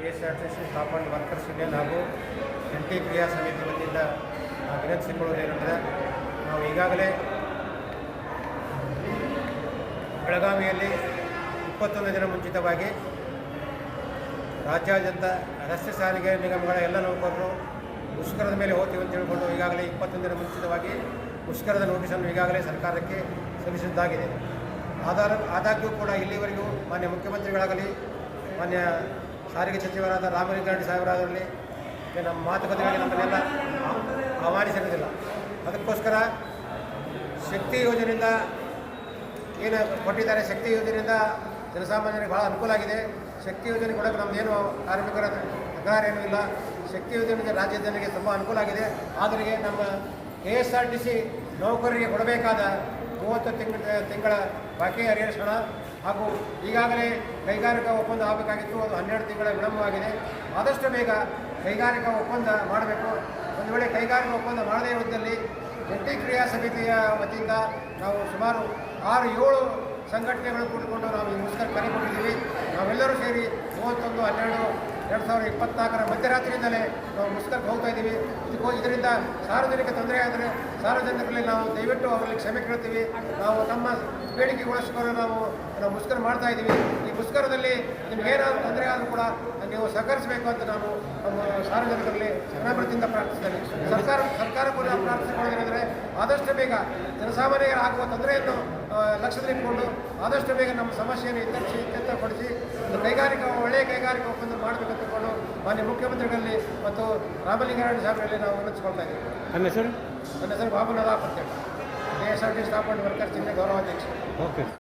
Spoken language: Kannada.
K S R staff and workers union ಹಾಗೂ ಎನ್ ಟಿ ಕ್ರಿಯಾ ಸಮಿತಿ ವತಿಯಿಂದ ನಾವು ವಿನಂತಿಸಿಕೊಳ್ಳುವುದೇನೆಂದರೆ ನಾವು ಈಗಾಗಲೇ ಬೆಳಗಾವಿಯಲ್ಲಿ ಇಪ್ಪತ್ತೊಂದು ದಿನ ಮುಂಚಿತವಾಗಿ ರಾಜ್ಯಾದ್ಯಂತ ರಸ್ತೆ ಸಾರಿಗೆ ನಿಗಮಗಳ ಎಲ್ಲ ನೌಕರರು ಮುಷ್ಕರದ ಮೇಲೆ ಹೋಗ್ತೀವಿ ಅಂತ ಹೇಳಿಕೊಂಡು ಈಗಾಗಲೇ ಇಪ್ಪತ್ತೊಂದು ದಿನ ಮುಂಚಿತವಾಗಿ ಮುಷ್ಕರದ ನೋಟಿಸನ್ನು ಈಗಾಗಲೇ ಸರ್ಕಾರಕ್ಕೆ ಸಲ್ಲಿಸಿದ್ದಾಗಿದೆ. ಆದಾರ ಆದಾಗ್ಯೂ ಕೂಡ ಇಲ್ಲಿವರೆಗೂ ಮಾನ್ಯ ಮುಖ್ಯಮಂತ್ರಿಗಳಾಗಲಿ, ಮಾನ್ಯ ಸಾರಿಗೆ ಸಚಿವರಾದ ರಾಮಲಿಂಗಾರೆಡ್ಡಿ ಸಾಹೇಬರಾಗಲಿ ಈ ನಮ್ಮ ಮಾತುಕತೆಗಾಗಿ ನಮ್ಮನ್ನೆಲ್ಲ ಆಹ್ವಾನಿಸಿರೋದಿಲ್ಲ ಅದಕ್ಕೋಸ್ಕರ ಶಕ್ತಿ ಯೋಜನೆಯಿಂದ ಏನು ಕೊಟ್ಟಿದ್ದಾರೆ, ಶಕ್ತಿ ಯೋಜನೆಯಿಂದ ಜನಸಾಮಾನ್ಯರಿಗೆ ಭಾಳ ಅನುಕೂಲ ಆಗಿದೆ. ಶಕ್ತಿ ಯೋಜನೆ ಕೊಡೋಕೆ ನಮ್ಮದೇನು ಕಾರ್ಮಿಕರ ತಕರಾರು ಏನೂ ಇಲ್ಲ. ಶಕ್ತಿ ಯೋಜನೆಯಿಂದ ರಾಜ್ಯದ ಜನರಿಗೆ ತುಂಬ ಅನುಕೂಲ ಆಗಿದೆ. ಆದರೆ ನಮ್ಮ K S R T C ನೌಕರರಿಗೆ ಕೊಡಬೇಕಾದ ಮೂವತ್ತು ತಿಂಗಳ ತಿಂಗಳ ಬಾಕಿ ಅರಿಹರಿಸೋಣ ಹಣ ಹಾಗೂ ಈಗಾಗಲೇ ಕೈಗಾರಿಕಾ ಒಪ್ಪಂದ ಆಗಬೇಕಾಗಿತ್ತು. ಅದು ಹನ್ನೆರಡು ತಿಂಗಳ ವಿಳಂಬವಾಗಿದೆ. ಆದಷ್ಟು ಬೇಗ ಕೈಗಾರಿಕಾ ಒಪ್ಪಂದ ಮಾಡಬೇಕು. ಒಂದು ವೇಳೆ ಕೈಗಾರಿಕಾ ಒಪ್ಪಂದ ಮಾಡದೇ ಇರುವುದಲ್ಲಿ ಜಂಟಿ ಕ್ರಿಯಾ ಸಮಿತಿಯ ವತಿಯಿಂದ ನಾವು ಸುಮಾರು ಆರು, ಏಳು ಸಂಘಟನೆಗಳು ಕೂಡಿಕೊಂಡು ನಾವು ಈ ಮುಷ್ಕರ ಕರೆ ಕೊಟ್ಟಿದ್ದೀವಿ. ನಾವೆಲ್ಲರೂ ಸೇರಿ ಮೂವತ್ತೊಂದು, ಹನ್ನೆರಡು ಎರಡು ಸಾವಿರದ ಇಪ್ಪತ್ನಾಲ್ಕರ ಮಧ್ಯರಾತ್ರಿಯಿಂದಲೇ ನಾವು ಮುಷ್ಕರಕ್ಕೆ ಹೋಗ್ತಾ ಇದ್ದೀವಿ. ಇದಕ್ಕೋ ಇದರಿಂದ ಸಾರ್ವಜನಿಕ ತೊಂದರೆ ಆದರೆ ಸಾರ್ವಜನಿಕರಲ್ಲಿ ನಾವು ದಯವಿಟ್ಟು ಅವರಲ್ಲಿ ಕ್ಷಮೆ ಕೇಳ್ತೀವಿ. ನಾವು ನಮ್ಮ ಬೇಡಿಕೆಗೋಸ್ಕರ ನಾವು ನಾವು ಮುಷ್ಕರ ಮಾಡ್ತಾ ಇದ್ದೀವಿ. ಈ ಮುಷ್ಕರದಲ್ಲಿ ಏನಾದರೂ ತೊಂದರೆ ಆದರೂ ಕೂಡ ನೀವು ಸಹಕರಿಸಬೇಕು ಅಂತ ನಾನು ನಮ್ಮ ಸಾರ್ವಜನಿಕರಲ್ಲಿ ಜನಪ್ರತಿಯಿಂದ ಪ್ರಾರ್ಥಿಸ್ತೇನೆ. ಸರ್ಕಾರ ಸರ್ಕಾರ ಕೂಡ ನಾವು ಪ್ರಾರ್ಥಿಸಿಕೊಳ್ಳೋದೇನೆಂದರೆ ಆದಷ್ಟು ಬೇಗ ಜನಸಾಮಾನ್ಯರಿಗೆ ಆಗುವ ತೊಂದರೆಯನ್ನು ಲಕ್ಷ್ಯದಲ್ಲಿಟ್ಟುಕೊಂಡು ಆದಷ್ಟು ಬೇಗ ನಮ್ಮ ಸಮಸ್ಯೆಯನ್ನು ಇತ್ಯರ್ಥಿ ಇತ್ಯರ್ಥಪಡಿಸಿ ಒಂದು ಕೈಗಾರಿಕಾ ಕೈಗಾರಿಕಾ ಒಪ್ಪಂದ ಮಾಡಬೇಕು ಅಂತಕೊಂಡು ಮಾನ್ಯ ಮುಖ್ಯಮಂತ್ರಿಗಳಲ್ಲಿ ಮತ್ತು ರಾಮಲಿಂಗಾರಾಯಣ ಸಾಹೇಬರಲ್ಲಿ ನಾವು ವಿನಂತಿಸ್ಕೊಳ್ತಾ ಇದ್ದೀವಿ. ನನ್ನ ಹೆಸರು? ನನ್ನ ಹೆಸರು Babu Nadapatya K S R T staff workers ಜಿಲ್ಲೆ ಗೌರವಾಧ್ಯಕ್ಷ ಓಕೆ.